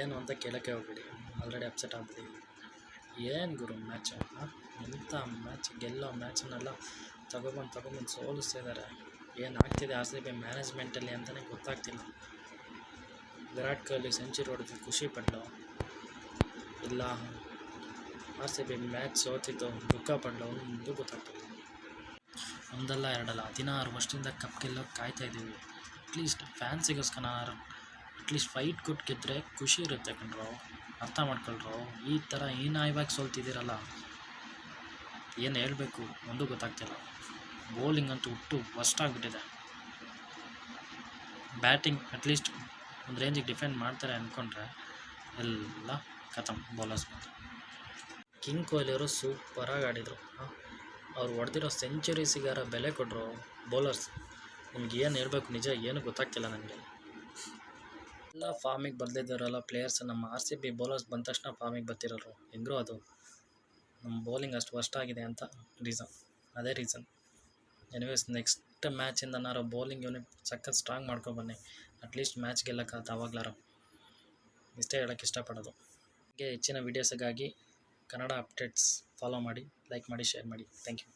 ಏನು ಅಂತ ಕೇಳೋಕ್ಕೆ ಹೋಗ್ಬಿಡಿ. ಆಲ್ರೆಡಿ ಅಪ್ಸೆಟ್ ಆಗ್ಬಿಟ್ಟಿದ್ದೀವಿ ಏನು ಗುರು ಮ್ಯಾಚು ಎಂಥ ಮ್ಯಾಚ್ ಗೆಲ್ಲೋ ಮ್ಯಾಚನ್ನೆಲ್ಲ ತಗೊಬಂದು ತಗೊಬಂದು ಸೋಲಿಸ್ತಿದ್ದಾರೆ ಏನಾಗ್ತಿದೆ ಏನು ಆಗ್ತಿದೆ ಆರ್ ಸಿ ಬಿ ಮ್ಯಾನೇಜ್ಮೆಂಟಲ್ಲಿ ಅಂತಲೇ ಗೊತ್ತಾಗ್ತಿಲ್ಲ. ವಿರಾಟ್ ಕೊಹ್ಲಿ, ಸೆಂಚುರಿ ಹೊಡೆದು ಖುಷಿ ಪಡ್ಲು ಇಲ್ಲ. ಆರ್ ಸಿ ಬಿ ಮ್ಯಾಚ್ ಸೋತಿತ್ತು, ದುಃಖ ಪಡ್ಲು ಒಂದು ಗೊತ್ತಾಗ್ತಿಲ್ಲ. ಒಂದಲ್ಲ ಎರಡಲ್ಲ. ಹದಿನಾರು ವರ್ಷದಿಂದ ಕಪ್ ಗೆಲ್ಲೋ ಕಾಯ್ತಾ ಇದ್ದೀವಿ ಅಟ್ಲೀಸ್ಟ್ ಫ್ಯಾನ್ಸಿಗೋಸ್ಕರ ಅಟ್ಲೀಸ್ಟ್ ಫೈಟ್ ಕೊಟ್ಟು ಗೆದ್ದರೆ ಖುಷಿ ಇರುತ್ತೆ ಕಣ್ರೋ. ಅರ್ಥ ಮಾಡ್ಕೊಳ್ರೋ. ಈ ಥರ ಹೀನಾಯವಾಗಿ ಸೋಲ್ತಿದ್ದೀರಲ್ಲ. ಏನು ಹೇಳಬೇಕು? ಒಂದು ಗೊತ್ತಾಗ್ತಿಲ್ಲ. ಬೌಲಿಂಗ್ ಅಂತೂ ಹುಟ್ಟು ವಸ್ಟ್ ಆಗಿಬಿಟ್ಟಿದೆ. ಬ್ಯಾಟಿಂಗ್ ಅಟ್ಲೀಸ್ಟ್ ಒಂದು ರೇಂಜಿಗೆ ಡಿಫೆಂಡ್ ಮಾಡ್ತಾರೆ ಅಂದ್ಕೊಂಡ್ರೆ ಎಲ್ಲ ಕಥಮ್ ಬೌಲರ್ಸ್ ಬಂತು ಕಿಂಗ್ ಕೊಹ್ಲಿಯವರು ಸೂಪರಾಗಿ ಆಡಿದರು. ಅವ್ರು ಹೊಡೆದಿರೋ ಸೆಂಚುರೀಸಿಗಾರ ಬೆಲೆ ಕೊಟ್ಟರು ಬೌಲರ್ಸ್ ನಿಮ್ಗೆ ಏನು ಹೇಳಬೇಕು? ನಿಜ ಏನು ಗೊತ್ತಾಗ್ತಿಲ್ಲ ನನಗೆ. ಎಲ್ಲ ಫಾರ್ಮಿಗೆ ಬರ್ದಿದ್ದಾರಲ್ಲ ಪ್ಲೇಯರ್ಸ್ ನಮ್ಮ ಆರ್ ಸಿ ಬಿ ಬೌಲರ್ಸ್ ಬಂದ ತಕ್ಷಣ ಫಾರ್ಮಿಗೆ ಬರ್ತಿರೋರು. ಹೆಂಗೋ ಅದು? ನಮ್ಮ ಬೌಲಿಂಗ್ ಅಷ್ಟು ವರ್ಸ್ಟ್ ಆಗಿದೆ ಅಂತ ರೀಸನ್ ಅದೇ ರೀಸನ್ ಎನಿವೇಸ್ ನೆಕ್ಸ್ಟ್ ಮ್ಯಾಚಿಂದ ನಾರು ಬೌಲಿಂಗ್ ಯೂನಿಟ್ ಸಖತ್ ಸ್ಟ್ರಾಂಗ್ ಮಾಡ್ಕೊಬನ್ನಿ ಅಟ್ಲೀಸ್ಟ್ ಮ್ಯಾಚ್ ಗೆಲ್ಲಕ್ಕಾಗತ್ತೆ ಆವಾಗ್ಲಾರ ಇಷ್ಟೇ ಹೇಳೋಕ್ಕೆ ಇಷ್ಟಪಡೋದು. ಹೀಗೆ ಹೆಚ್ಚಿನ ವೀಡಿಯೋಸ್ಗಾಗಿ ಕನ್ನಡ ಅಪ್ಡೇಟ್ಸ್ ಫಾಲೋ ಮಾಡಿ ಲೈಕ್ ಮಾಡಿ ಶೇರ್ ಮಾಡಿ. Thank you